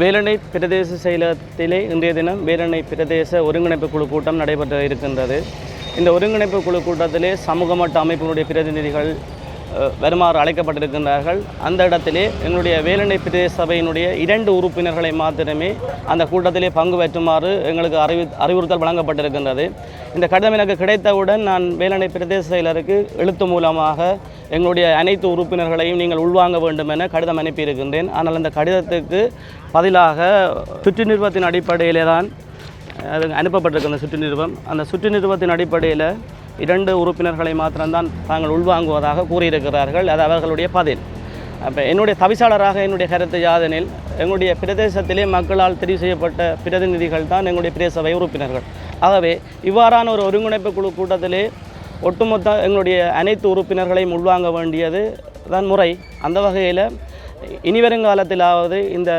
வேலணை பிரதேச செயலகத்திலே இன்றைய தினம் வேலணை பிரதேச ஒருங்கிணைப்பு குழு கூட்டம் நடைபெற்று இருக்கின்றது. இந்த ஒருங்கிணைப்பு குழு கூட்டத்திலே சமூக மட்ட அமைப்பினுடைய பிரதிநிதிகள் வருமாறு அழைக்கப்பட்டிருக்கின்றார்கள். அந்த இடத்திலே எங்களுடைய வேலணை பிரதேச சபையினுடைய இரண்டு உறுப்பினர்களை மாத்திரமே அந்த கூட்டத்திலே பங்கு பெற்றுமாறு எங்களுக்கு அறிவு அறிவுறுத்தல் வழங்கப்பட்டிருக்கின்றது. இந்த கடிதம் எனக்கு கிடைத்தவுடன் நான் வேலணை பிரதேச செயலருக்கு எழுத்து மூலமாக எங்களுடைய அனைத்து உறுப்பினர்களையும் நீங்கள் உள்வாங்க வேண்டும் என கடிதம் அனுப்பியிருக்கின்றேன். ஆனால் அந்த கடிதத்துக்கு பதிலாக சுற்று நிறுவத்தின் அடிப்படையிலே தான் அது அனுப்பப்பட்டிருக்கிற சுற்று நிறுவம் அந்த சுற்று நிறுவத்தின் அடிப்படையில் இரண்டு உறுப்பினர்களை மாத்திரம்தான் தாங்கள் உள்வாங்குவதாக கூறியிருக்கிறார்கள். அது அவர்களுடைய பதில். அப்போ என்னுடைய தவிசாளராக என்னுடைய கருத்து யாதெனில் எங்களுடைய பிரதேசத்திலே மக்களால் தெரிவு செய்யப்பட்ட பிரதிநிதிகள் தான் எங்களுடைய பிரதேச சபை உறுப்பினர்கள். ஆகவே இவ்வாறான ஒரு ஒருங்கிணைப்பு குழு கூட்டத்திலே ஒட்டுமொத்த எங்களுடைய அனைத்து உறுப்பினர்களையும் உள்வாங்க வேண்டியது தான் முறை. அந்த வகையில் இனிவருங்காலத்திலாவது இந்த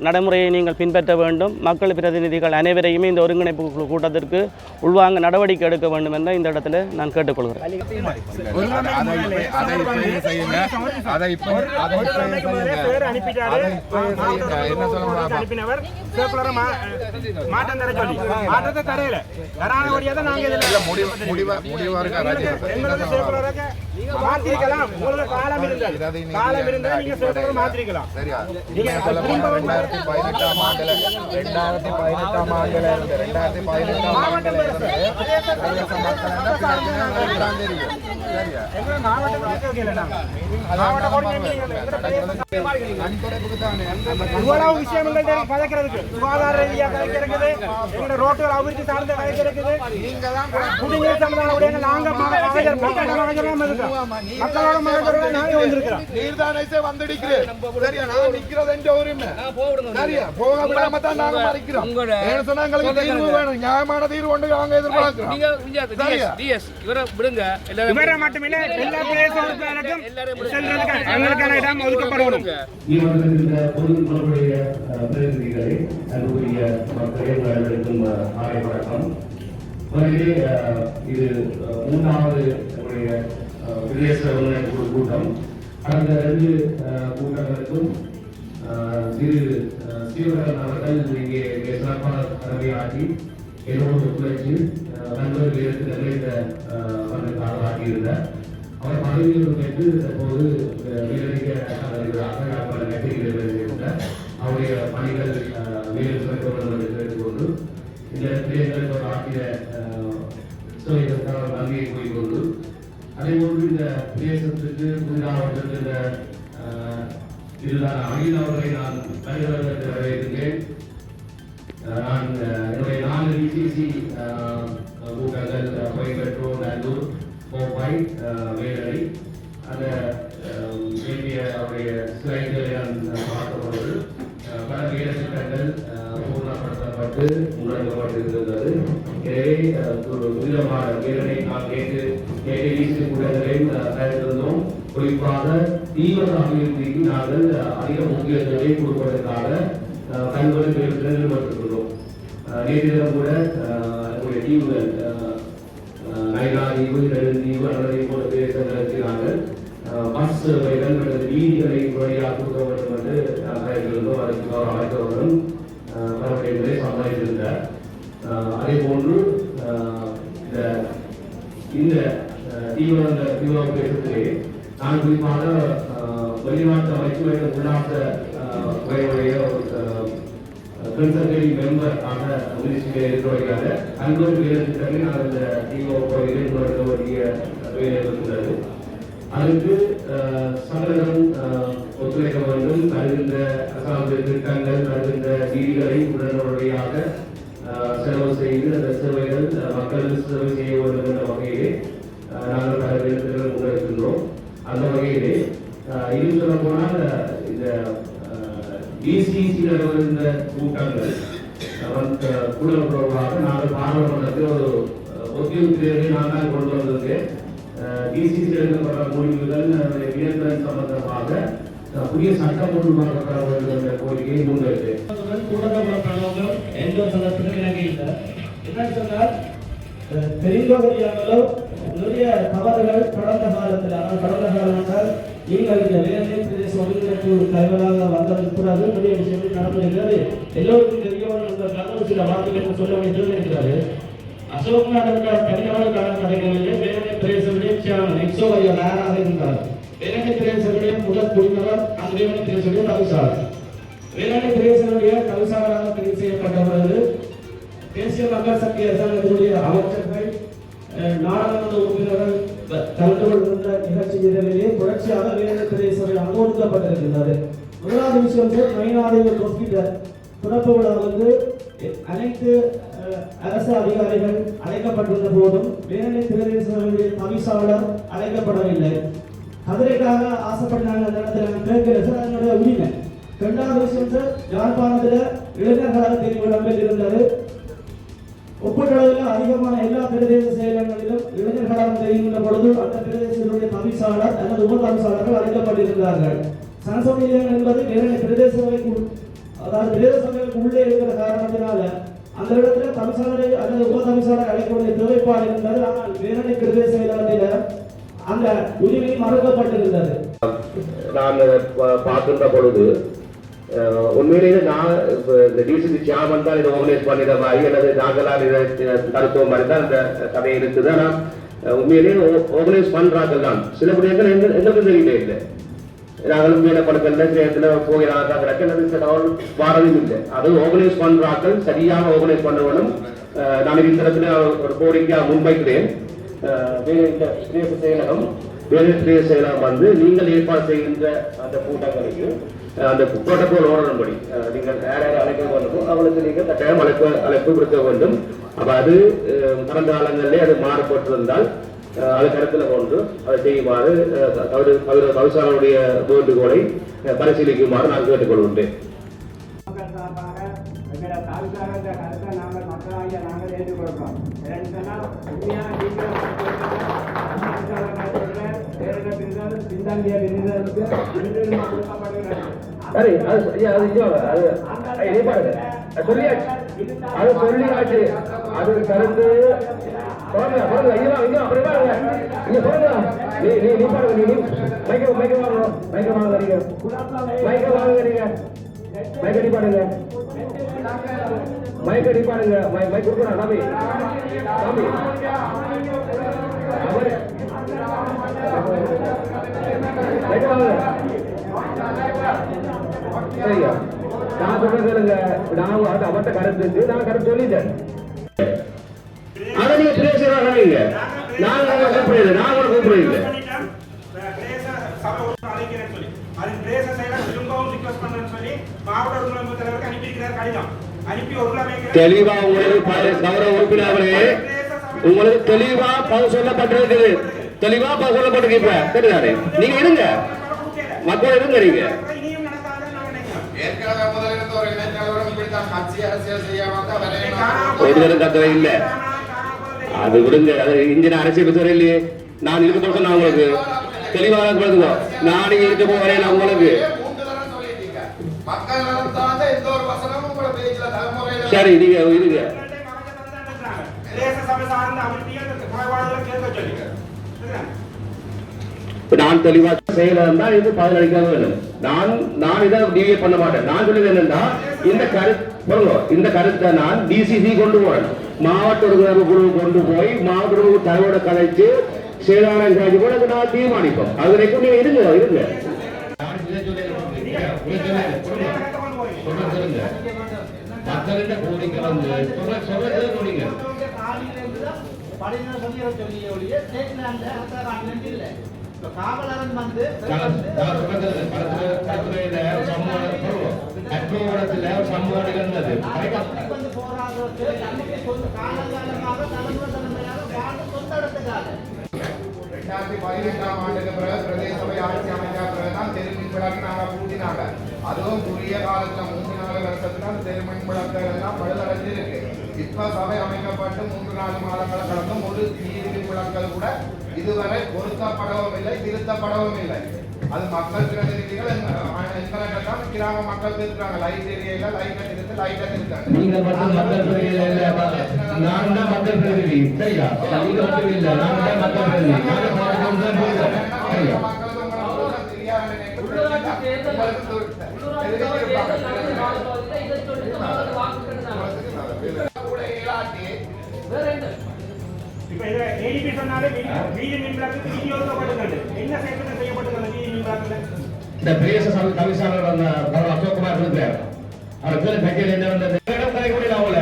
நடைமுறையை நீங்கள் பின்பற்ற வேண்டும் மக்கள் பிரதிநிதிகள் அனைவரையுமே இந்த ஒருங்கிணைப்பு குழு கூட்டத்திற்கு உள்வாங்க நடவடிக்கை எடுக்க வேண்டும் என்ற இந்த இடத்துல நான் கேட்டுக்கொள்கிறேன் மாற்றத்தை தரையில. மாத்திருக்கலாம். உங்களுக்கு காலம் இருந்தது. காலம் இருந்தா இந்த நீங்க அடிப்படையில- மாத்திருக்கலாம். நீங்க போனா ரெண்டாயிரத்தி பதினெட்டாம் ஆண்டுல ரெண்டாயிரத்தி பதினெட்டாம் ஆண்டுல இருந்து ரெண்டாயிரத்தி பதினெட்டாம் ஆண்டுல இருந்து மக்கள் தெரியும். சரியா? நாங்க. இவ்வளவு விஷயங்கள் சுகாதார எங்களோட ரோட்டுகள் அபிவிருத்தி சார்ந்த தான் குடிநீர் மகஜர் இருக்கோம் மக்களோட மகஜரோட நாங்க வந்திருக்கிறோம் வந்திருக்கிறேன். சரியா? நான் நிக்கிறது சரியா? போக விடாம தான் நாங்க மறைக்கிறோம். ஏன்னு சொன்னா எங்களுக்கு தீர்வு வேணும். நியாயமான தீர்வு ஒன்று நாங்க எதிர்பார்க்கிறோம். நீங்க விஜய் சரியா? டிஎஸ் இவரை விடுங்க. எல்லாரும் இவரை மட்டுமில்ல எல்லா பிரதேச உறுப்பினருக்கும் செல்றதுக்கு எங்களுக்கான இடம் ஒதுக்கப்படணும் ஈடுபட்டிருக்கின்ற பொதுமக்களுடைய அஹ், பிரதிநிதிகளே அன்புக்குரிய மக்களே உங்கள் அனைவருக்கும் அஹ், மாலை வணக்கம். முதலிலே அஹ், இது அஹ், மூன்றாவது நம்முடைய அஹ், பிரதேச குழு கூட்டம் கடந்த ரெண்டு கூட்டங்களுக்கும் அஹ், திரு அஹ், அவர்கள் இங்கே மிக தலைமை தலைமையாற்றி என்னோடு ஒத்துழைத்து அஹ், பல்வேறு விதத்தில் இந்த மன்றத்தில் ஆகியிருந்தார் அவர் பதவியில் பெற்று தற்போது வீரடிக்க அதிபராக டாக்டர் நெட்டியில் அவருடைய பணிகள் அஹ், மேலும் சிறக்க கேட்டுக்கொண்டு இந்த இடத்திலே எங்களுக்கு ஒரு ஆற்றிய சேவைகளுக்காக கூறிக்கொண்டு அதேபோன்று இந்த பிரதேசத்துக்கு புதிதாக வந்திருக்கிற இதுதான் அகில் அவர்களை நான் தலைவர்கள் வரவேற்கிறேன் நான் என்னுடைய நாலு விசிசி கூட்டங்கள் அஹ், கோயம்பேட்டூர் நல்லூர் கோப்பாய் வேலரை அந்த வேண்டிய அவருடைய ஸ்லைடுகளை நான் பார்க்கப்பொழுது பல வேலை திட்டங்கள் பூர்ணப்படுத்தப்பட்டு முன்னெடுக்கப்பட்டிருந்தது எனவே ஒரு விதமான தீவிர அபிவிருத்திக்கு நாங்கள் அஹ், அதிக முக்கியத்துவத்தை கொடுப்பதற்காக அஹ், கண்கொண்டு பேருந்தில் ஈடுபட்டிருக்கிறோம் கூட அஹ், நம்முடைய தீவுகள் அஹ், அஹ், நைனா தீவு நெடுந்தீவு அல்லது போன்ற பிரதேசங்களுக்கு நாங்கள் பஸ் சேவைகள் அல்லது வீதிகளை முறையாக கொடுக்க வேண்டும் என்று அழைத்திருந்தோம் அதற்கு அவர் அழைத்தவர்களும் மறுபடியை சமாளித்திருந்தார். அதே போன்று இந்த தீவிர தீவிர பிரதேசத்திலே நான் குறிப்பாக வெளிநாட்டு அமைச்சர்கள் உள்நாட்டு உரையுடைய ஒரு மெம்பர் ஆக முயற்சியில் இருக்கிறவர்களாக அன்பர் வேலை திட்டங்களை நான் இந்த டிஓ கோயிலில் முன்னெடுக்க வேண்டிய வேலை இருக்கிறது அதற்கு சங்கடம் ஒத்துழைக்க வேண்டும். தருகின்ற அசாமிய திட்டங்கள் தருகின்ற நீதிகளை உடனடியாக செலவு செய்து அந்த சேவைகள் அஹ், மக்களுக்கு சேவை செய்ய வேண்டும் என்ற வகையிலே டிசிசியில் இருந்த கூட்டங்கள் வந்து கூட தொடர்பாக நாங்கள் பாராளுமன்றத்தில் ஒரு அஹ், ஒத்திவைப்பு நான் தான் கொண்டு வந்திருக்கேன். டிசிசி எடுக்கப்பட்ட முடிவுகள் அதனுடைய சம்பந்தமாக புதிய சட்டம் ஒழுங்காக்கப்பட வேண்டும் என்ற கோரிக்கையை முன்வைத்தேன் கூட்டத்தில் எந்த ஒரு சந்தர்ப்பத்திலும் எனக்கு இல்லை என்னன்னு சொன்னால் தெரிந்தோ தெரியாமலோ நிறைய தவறுகள் கடந்த காலத்தில் ஆனால் கடந்த காலம் என்றால் நீங்கள் இந்த வேலை பிரதேச ஒருங்கிணைப்பு தலைவராக வந்ததற்கு கூடாது பெரிய விஷயங்கள் நடந்திருக்கிறது எல்லோருக்கும் தெரியவன் இந்த கதவு சில வார்த்தைகள் சொல்ல வேண்டும் இருக்கிறது அசோக் நகருக்கான நாடக தனியாளருக்கான கடைகளிலே வேலை பிரதேசனுடைய சேர்மன் எக்ஸோ ஐயா நேராக இருந்தார் வேலை பிரதேசனுடைய முதல் குடிநபர் அந்த வேலை பிரதேசனுடைய தவிசாளர் வேலை பிரதேசனுடைய தவிசாளராக தெரிவு செய்யப்பட்டவர்கள் தேசிய மக்கள் சக்தி அரசாங்கத்தினுடைய அமைச்சர்கள் நாடாளுமன்ற உறுப்பினர்கள் கலந்து கொள்கின்ற நிகழ்ச்சி நிரலிலே தொடர்ச்சியாக வேலை சபை அனுமதிக்கப்பட்டிருக்கின்றது. முதலாவது விஷயம் சார் மைனாதிபர் ஹாஸ்பிட்டல் திறப்பு விழாவுக்கு அனைத்து அரசு அதிகாரிகள் அழைக்கப்பட்டிருந்த போதும் வேலை பிரதேசங்களுடைய தவிசாளர் அழைக்கப்படவில்லை. கதிரைக்காக ஆசைப்பட்டாங்க அந்த இடத்துல நான் சார் அதனுடைய உரிமை. இரண்டாவது விஷயம் சார் யாழ்ப்பாணத்தில் இளைஞர்களாக தெரிவு இருந்தது ஒப்பீட்டளவில் அதிகமான எல்லா பிரதேச செயலகங்களிலும் இளைஞர்களாக தெரிகின்ற பொழுது அந்த பிரதேசத்தினுடைய தவிசாளர் அல்லது உப தவிசாளர்கள் அழைக்கப்பட்டிருந்தார்கள் சனசபை என்பது இரண்டு பிரதேச சபைக்கு அதாவது பிரதேச சபைகளுக்கு உள்ளே இருக்கிற காரணத்தினால அந்த இடத்துல தவிசாளரை அல்லது உப தவிசாளர் அழைக்கக்கூடிய தேவைப்பாடு இருந்தது. ஆனால் வேறு பிரதேச செயலகத்தில் அந்த உரிமை மறுக்கப்பட்டிருந்தது. நான் பார்க்கின்ற பொழுது உண்மையிலேயே நான் இப்ப இந்த டிசிசி சேர்மன் தான் இதை ஆர்கனைஸ் பண்ணிட அல்லது நாங்களாம் இதை தடுத்தோம் மாதிரி தான் இந்த சபை இருக்குது. ஆனால் உண்மையிலேயே ஆர்கனைஸ் பண்றாங்க தான். சில விடயங்கள் எங்க எங்களுக்கு தெரியல இல்லை. நாங்களும் மேல படுக்கல சேர்த்துல போகிறாங்க கிடக்கு அல்லது தகவல் வாரதும் இல்லை. அது ஆர்கனைஸ் பண்றாக்கள் சரியாக ஆர்கனைஸ் பண்ணவனும் அஹ், நான் இந்த இடத்துல ஒரு கோரிக்கையா முன்வைக்கிறேன். வேறு செயலகம் வேறு செயலகம் வந்து நீங்கள் ஏற்பாடு செய்கின்ற அந்த கூட்டங்களுக்கு அந்த புரோட்டோகால் ஓடணும் படி நீங்கள் யார் யார் அழைக்க வேண்டுமோ அவளுக்கு நீங்கள் கட்டாயம் அழைப்பு அழைப்பு கொடுக்க வேண்டும். அப்போ அது கடந்த காலங்களிலே அது மாறப்பட்டிருந்தால் அது கருத்தில் கொண்டு அதை செய்யுமாறு அஹ், தவறு தவறு தவிசாரனுடைய வேண்டுகோளை பரிசீலிக்குமாறு நான் கேட்டுக்கொள்கின்றேன். சரி அது ஐயா, அது ஐயோ, அது ஐயா, நீ பாருங்க. அது சொல்லியாச்சு. அது சொல்லியாச்சு. அது கருந்து பாருங்க பாருங்க ஐயா ஐயா அப்படி பாருங்க. இங்க பாருங்க நீ நீ நீ பாருங்க நீ நீ. மைக்க மைக்க வாங்க மைக்க வாங்க நீங்க மைக்க வாங்க நீங்க. மைக்க அடி பாருங்க மைக் அடி பாருங்க. மை மைக் கொடுக்குறேன் தம்பி தம்பி அவரு. சரியா? நான் சொல்றது இல்லைங்க நான் அவட்ட கருத்து நான் கருத்து சொல்லிட்டேன். அதை நீங்க பேசுறாங்க நான் கூப்பிடுறது நான் கூப்பிடுறது திரும்பவும் ரிக்வஸ்ட் சொல்லி மாவட்ட தலைவருக்கு அனுப்பியிருக்கிறார் கடிதம். தெளிவா உங்களுக்கு கௌரவ உறுப்பினர்களே உங்களுக்கு தெளிவா பதில் சொல்லப்பட்டிருக்குது. தெளிவா பதில் சொல்லப்பட்டிருக்கு இப்ப. தெரியாது நீங்க இருங்க. மக்கள் இருங்க நீங்க. கத்தவை இல்ல. அது விடுங்க. அது இந்திய அரசியல் துறை இல்லையே. நான் இருக்க போக நான் உங்களுக்கு. தெளிவாக நான் இருக்க போகிறேன் நான் உங்களுக்கு. மக்கள் சரி நீங்க இருங்க நான் தெளிவா செயலர் தான் இது பதிலளிக்க வேணும். நான் நான் இதை டிவியே பண்ண மாட்டேன். நான் சொல்லுது என்னன்னா இந்த கருத்து பாருங்க இந்த கருத்தை நான் டிசிசி கொண்டு போறேன் மாவட்ட உறுப்பினர் குழு கொண்டு போய் மாவட்ட உறுப்பினர் தலைவோட கலைச்சு செயலாளர் கூட நான் தீர்மானிப்போம். அது வரைக்கும் நீங்க இருங்க இருங்க. மக்களிட கோரிக்கை வந்து. சொல்ல சொல்ல கோரிக்கை காவலரன் வந்து வந்து போராடுறது தன்னுடைய சொந்த காலங்காலமாக தலைமுறை தலைமுறையாக வாழ்ந்து சொந்த இடத்துக்காக ரெண்டாயிரத்தி பதினெட்டாம் ஆண்டுக்கு பிறகு பிரதேச சபை ஆட்சி அமைச்சா நாங்க கூட்டினாங்க அதுவும் குறுகிய காலத்துல மூன்று நாலு வருஷத்துல அந்த தெருமின் விளக்குகள் எல்லாம் பழுதடைஞ்சு இருக்கு. இப்ப சபை அமைக்கப்பட்டு மூன்று நாலு மாதங்களை கடந்தும் ஒரு நீர்மின் விளக்குகள் கூட இதுவரை பொருத்தப்படவும் இல்லை திருத்தப்படவும் இல்லை. அது மக்கள் பிரதிநிதிகள் கிராம மக்கள் திருத்துறாங்க. லைட் ஏரியால லைட்டை திருத்து லைட்டை திருத்தாங்க நீங்கள் மட்டும் மக்கள் பிரதிநிதி நான் தான் மக்கள் பிரதிநிதி. சரியா? நீங்க மட்டும் இல்ல நான் தான் மக்கள் பிரதிநிதி. சொன்னாலே வீதி- வீதி மின் விளக்கு வீதி ஒதுக்கப்பட்டுள்ளது என்ன சேர்க்கை செய்யப்பட்டுள்ளது வீதி மின் விளக்குல இந்த பிரதேச சபை அந்த பரவ அசோக்குமார் இருக்கிறார். அவர் பேர் பட்டியல் என்ன வந்தது இடம் தரக்கூடிய அவங்கள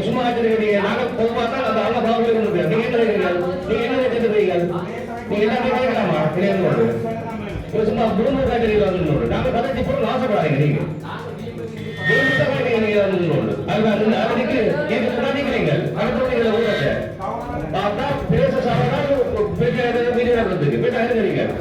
சும்மா வச்சிருக்கீங்க நாங்க பொதுவாக தான் அந்த அவங்க பாவம் இருக்கு நீங்க என்ன நினைக்கிறீர்கள் நீங்க என்ன நினைக்கிறீர்கள் நீங்க என்ன இல்லையா இது சும்மா குடும்ப காய்கறிகள் வந்து நாங்க கதைச்சு போய் ஆசைப்படாதீங்க நீங்க. வந்து அதுக்கு இது புறாதீங்க அடுத்தவங்க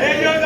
Ele